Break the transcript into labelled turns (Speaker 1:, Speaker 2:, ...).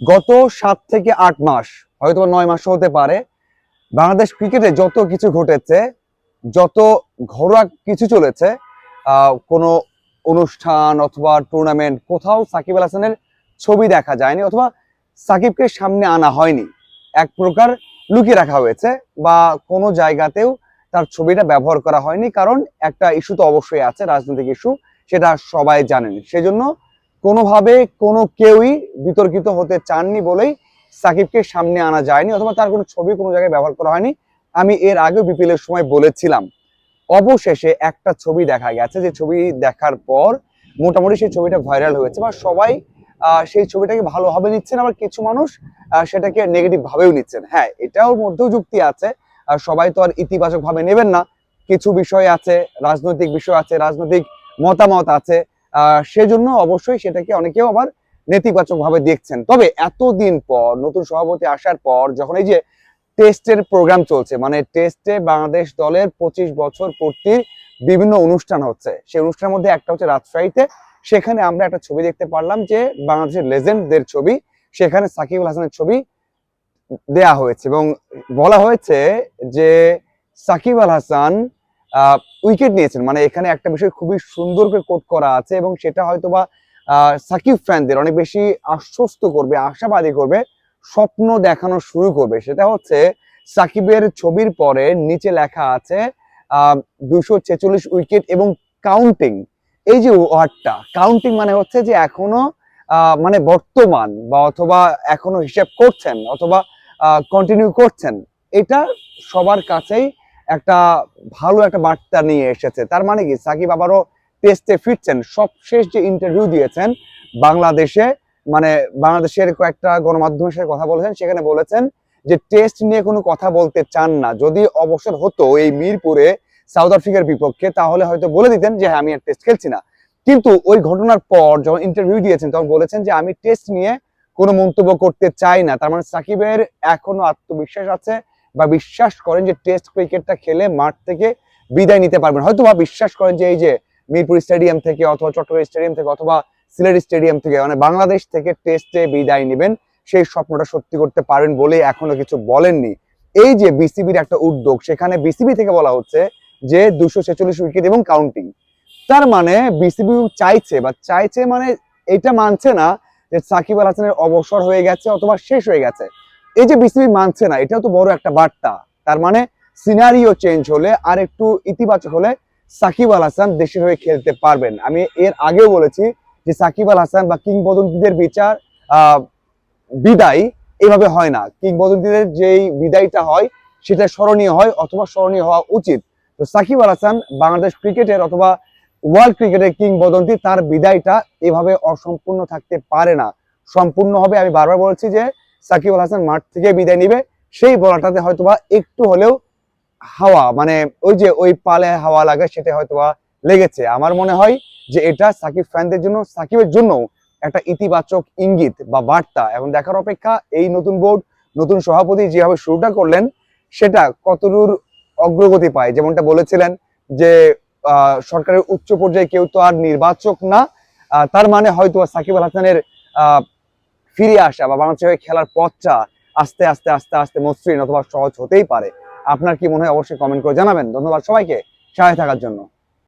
Speaker 1: গত সাত থেকে আট মাস হয়তো নয় মাস হতে পারে, বাংলাদেশ ক্রিকেটে যত কিছু ঘটেছে, যত ঘরোয়া কিছু চলেছে কোনো অনুষ্ঠান অথবা টুর্নামেন্ট কোথাও সাকিব আল হাসানের ছবি দেখা যায়নি অথবা সাকিবকে সামনে আনা হয়নি। এক প্রকার লুকিয়ে রাখা হয়েছে বা কোনো জায়গাতেও তার ছবিটা ব্যবহার করা হয়নি, কারণ একটা ইস্যু তো অবশ্যই আছে, রাজনৈতিক ইস্যু সেটা সবাই জানেন। সেজন্য কোনোভাবে কোনো কেউই বিতর্কিত হতে চাননি বলেই সাকিবকে সামনে আনা যায়নি, অথবা তার কোনো ছবি কোনো জায়গায় ব্যবহার করা হয়নি। আমি এর আগেও বিপিএল এর সময় বলেছিলাম, অবশেষে একটা ছবি দেখা গেছে, যে ছবি দেখার পর মোটামুটি সেই ছবিটা ভাইরাল হয়েছে বা সবাই সেই ছবিটাকে ভালোভাবে নিচ্ছেন, আবার কিছু মানুষ সেটাকে নেগেটিভ ভাবেও নিচ্ছেন। হ্যাঁ এটাও মধ্যেও যুক্তি আছে সবাই তো আর ইতিবাচক ভাবে নেবেন না। কিছু বিষয় আছে, রাজনৈতিক বিষয় আছে, রাজনৈতিক মতামত আছে সেজন্য অবশ্যই সেটাকে অনেকেও আবার নেতিবাচক ভাবে দেখছেন। তবে এতদিন পর, নতুন সভাপতি আসার পর, যখন এই যে টেস্টের প্রোগ্রাম চলছে মানে টেস্টে বাংলাদেশ দলের পঁচিশ বছর পূর্তির বিভিন্ন অনুষ্ঠান হচ্ছে, সেই অনুষ্ঠানের মধ্যে একটা হচ্ছে রাজশাহীতে। সেখানে আমরা একটা ছবি দেখতে পারলাম যে বাংলাদেশের লেজেন্ডদের ছবি, সেখানে সাকিব আল হাসানের ছবি দেয়া হয়েছে এবং বলা হয়েছে যে সাকিব আল হাসান উইকেট নিয়েছেন। মানে এখানে একটা বিষয় খুবই সুন্দর করে কোট করা আছে এবং সেটা হয়তোবা আহ, সাকিব ফ্যানদের অনেক বেশি আশ্বস্ত করবে আশাবাদী করবে স্বপ্ন দেখানো শুরু করবে। সেটা হচ্ছে সাকিবের ছবির পরে নিচে লেখা আছে দুশো ছেচল্লিশ উইকেট এবং কাউন্টিং এই যে ওয়ার্ডটা কাউন্টিং মানে হচ্ছে যে এখনও মানে বর্তমান বা অথবা এখনও হিসাব করছেন অথবা কন্টিনিউ করছেন। এটা সবার কাছেই একটা ভালো একটা বার্তা নিয়ে এসেছে। তার মানে কি? সাকিব আবারও টেস্টে ফিরছেন। সবশেষ যে ইন্টারভিউ দিয়েছেন, বাংলাদেশে মানে বাংলাদেশের কয়েকটা গণমাধ্যমের সাথে কথা বলেছেন, সেখানে বলেছেন যে টেস্ট নিয়ে কোনো কথা বলতে চান না। যদি অবসর হতো এই মিরপুরে সাউথ আফ্রিকার বিপক্ষে, তাহলে হয়তো বলে দিতেন যে হ্যাঁ আমি আর টেস্ট খেলছি না। কিন্তু ওই ঘটনার পর যখন ইন্টারভিউ দিয়েছেন, তখন বলেছেন যে, আমি টেস্ট নিয়ে কোনো মন্তব্য করতে চাই না। তার মানে সাকিবের এখনও আত্মবিশ্বাস আছে। বা বিশ্বাস করেন যে টেস্ট ক্রিকেটটা খেলে মাঠ থেকে বিদায় নিতে পারবেন। হয়তো বা বিশ্বাস করেন যে এই যে মিরপুর স্টেডিয়াম থেকে অথবা চট্টগ্রাম স্টেডিয়াম থেকে অথবা সিলেট স্টেডিয়াম থেকে মানে বাংলাদেশ থেকে টেস্টে বিদায় নেবেন, সেই স্বপ্নটা সত্যি করতে পারেন বলে এখনও কিছু বলেননি। এই যে বিসিবির একটা উদ্যোগ, সেখানে বিসিবি থেকে বলা হচ্ছে যে দুশো ছেচল্লিশ উইকেট এবং কাউন্টিং তার মানে বিসিবি চাইছে বা চাইছে মানে এটা মানছে না যে সাকিব আল হাসানের অবসর হয়ে গেছে অথবা শেষ হয়ে গেছে। এই যে বিসিবি মানছে না, এটাও তো বড় একটা বার্তা। তার মানে সিনারিও চেঞ্জ হলে আর একটু ইতিবাচক হলে সাকিব আল হাসান দেশের হয়ে খেলতে পারবেন। আমি এর আগেও বলেছি যে সাকিব আল হাসান বা কিংবদন্তিদের বিচার বিদায় এভাবে হয় না। কিংবদন্তিদের যেই বিদায়টা হয়, সেটা স্মরণীয় হয় অথবা স্মরণীয় হওয়া উচিত। তো সাকিব আল হাসান বাংলাদেশ ক্রিকেটের অথবা ওয়ার্ল্ড ক্রিকেটের কিংবদন্তি, তার বিদায়টা এভাবে অসম্পূর্ণ থাকতে পারে না। সম্পূর্ণ হবে, আমি বারবার বলছি যে সাকিব আল হাসান মাঠ থেকে বিদায় নিবে। সেই বলাটাতে হয়তোবা একটু হলেও হাওয়া মানে ওই যে ওই পালে হাওয়া লাগে সেটা হয়তোবা লেগেছে। আমার মনে হয় যে এটা সাকিব ফ্যানদের জন্য, সাকিবের জন্য একটা ইতিবাচক ইঙ্গিত বা বার্তা। এবং দেখার অপেক্ষা এই নতুন বোর্ড, নতুন সভাপতি যেভাবে শুরুটা করলেন, সেটা কতদূর অগ্রগতি পায়? যেমনটা বলেছিলেন যে সরকারের উচ্চ পর্যায়ে কেউ তো আর নির্বাচক না। তার মানে হয়তো সাকিব আল হাসানের ফিরে আসা বা বাংলাদেশের হয়ে খেলার পথটা আস্তে আস্তে আস্তে আস্তে মসৃণ অথবা সহজ হতেই পারে। আপনার কি মনে হয় অবশ্যই কমেন্ট করে জানাবেন। ধন্যবাদ সবাইকে। সাহায্য থাকার জন্য।